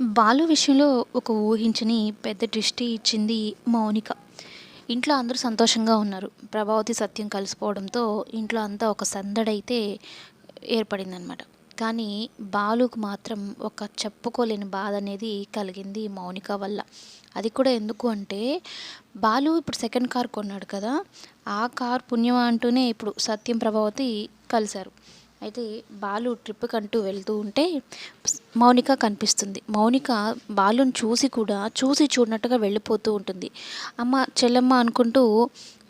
బాలు విషయంలో ఒక ఊహించని పెద్ద దృష్టి ఇచ్చింది మౌనిక. ఇంట్లో అందరూ సంతోషంగా ఉన్నారు. ప్రభావతి సత్యం కలిసిపోవడంతో ఇంట్లో అంతా ఒక సందడైతే ఏర్పడిందనమాట కానీ బాలుకు మాత్రం ఒక చెప్పుకోలేని బాధ అనేది కలిగింది మౌనిక వల్ల. అది కూడా ఎందుకు అంటే బాలు ఇప్పుడు సెకండ్ కార్ కొన్నాడు కదా ఆ కార్ పుణ్యం అంటూనే ఇప్పుడు సత్యం ప్రభావతి కలిశారు. అయితే బాలు ట్రిప్కి అంటూ వెళ్తూ ఉంటే మౌనిక కనిపిస్తుంది. మౌనిక బాలుని చూసి కూడా చూసి చూడనట్టుగా వెళ్ళిపోతూ ఉంటుంది. అమ్మ చెల్లెమ్మ అనుకుంటూ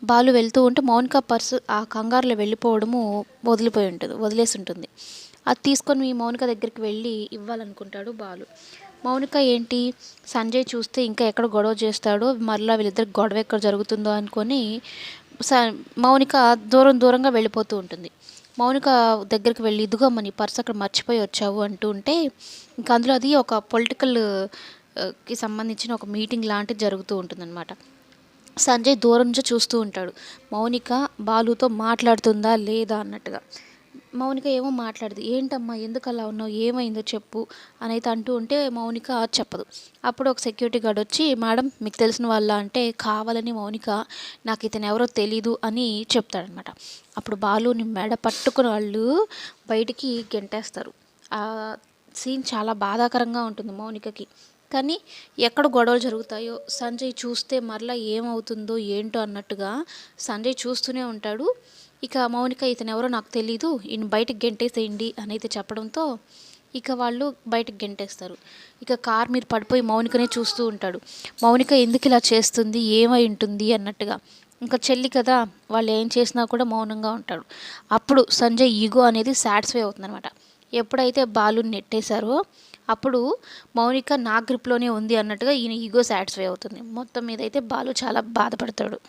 బాలు వెళ్తూ ఉంటే మౌనిక పర్సు ఆ కంగారులో వెళ్ళిపోవడము వదిలిపోయి ఉంటుంది వదిలేసి ఉంటుంది. అది తీసుకొని మీ మౌనిక దగ్గరికి వెళ్ళి ఇవ్వాలనుకుంటాడు బాలు. మౌనిక ఏంటి? సంజయ్ చూస్తే ఇంకా ఎక్కడ గొడవ చేస్తాడో మరలా వీళ్ళిద్దరికి గొడవ ఎక్కడ జరుగుతుందో అనుకొని స మౌనిక దూరం దూరంగా వెళ్ళిపోతూ ఉంటుంది. మౌనిక దగ్గరికి వెళ్ళి ఇదిగో అమ్మ పర్స్ అక్కడ మర్చిపోయి వచ్చావు అంటూ ఉంటే ఇంకా అందులో అది ఒక పొలిటికల్కి సంబంధించిన ఒక మీటింగ్ లాంటిది జరుగుతూ ఉంటుందన్నమాట. సంజయ్ దూరం నుంచి చూస్తూ ఉంటాడు. మౌనిక బాలుతో మాట్లాడుతుందా లేదా అన్నట్టుగా. మౌనిక ఏమో మాట్లాడదు. ఏంటమ్మా ఎందుకు అలా ఉన్నావు? ఏమైందో చెప్పు అని అయితే అంటూ ఉంటే మౌనిక చెప్పదు. అప్పుడు ఒక సెక్యూరిటీ గార్డ్ వచ్చి మేడం మీకు తెలిసిన వాళ్ళ అంటే కావాలని మౌనిక నాకు ఇతను ఎవరో తెలీదు అని చెప్తాడనమాట. అప్పుడు బాలుని మెడ పట్టుకుని వాళ్ళు బయటికి గెంటేస్తారు. ఆ సీన్ చాలా బాధాకరంగా ఉంటుంది మౌనికకి. కానీ ఎక్కడ గొడవలు జరుగుతాయో సంజయ్ చూస్తే మరలా ఏమవుతుందో ఏంటో అన్నట్టుగా సంజయ్ చూస్తూనే ఉంటాడు. ఇక మౌనిక ఇతను ఎవరో నాకు తెలీదు. ఈయన బయటకు గెంటేసేయండి అని అయితే చెప్పడంతో ఇక వాళ్ళు బయటకు గెంటేస్తారు. ఇక కార్ మీద పడిపోయి మౌనికనే చూస్తూ ఉంటాడు. మౌనిక ఎందుకు ఇలా చేస్తుంది? ఏమై ఉంటుంది? అన్నట్టుగా. ఇంకా చెల్లి కదా వాళ్ళు ఏం చేసినా కూడా మౌనంగా ఉంటాడు. అప్పుడు సంజయ్ ఈగో అనేది సాటిస్ఫై అవుతుందనమాట ఎప్పుడైతే బాలు నెట్టేశారో అప్పుడు మౌనిక నా గ్రిప్లోనే ఉంది అన్నట్టుగా ఈయన ఈగో సాటిస్ఫై అవుతుంది. మొత్తం మీద అయితే బాలు చాలా బాధపడతాడు.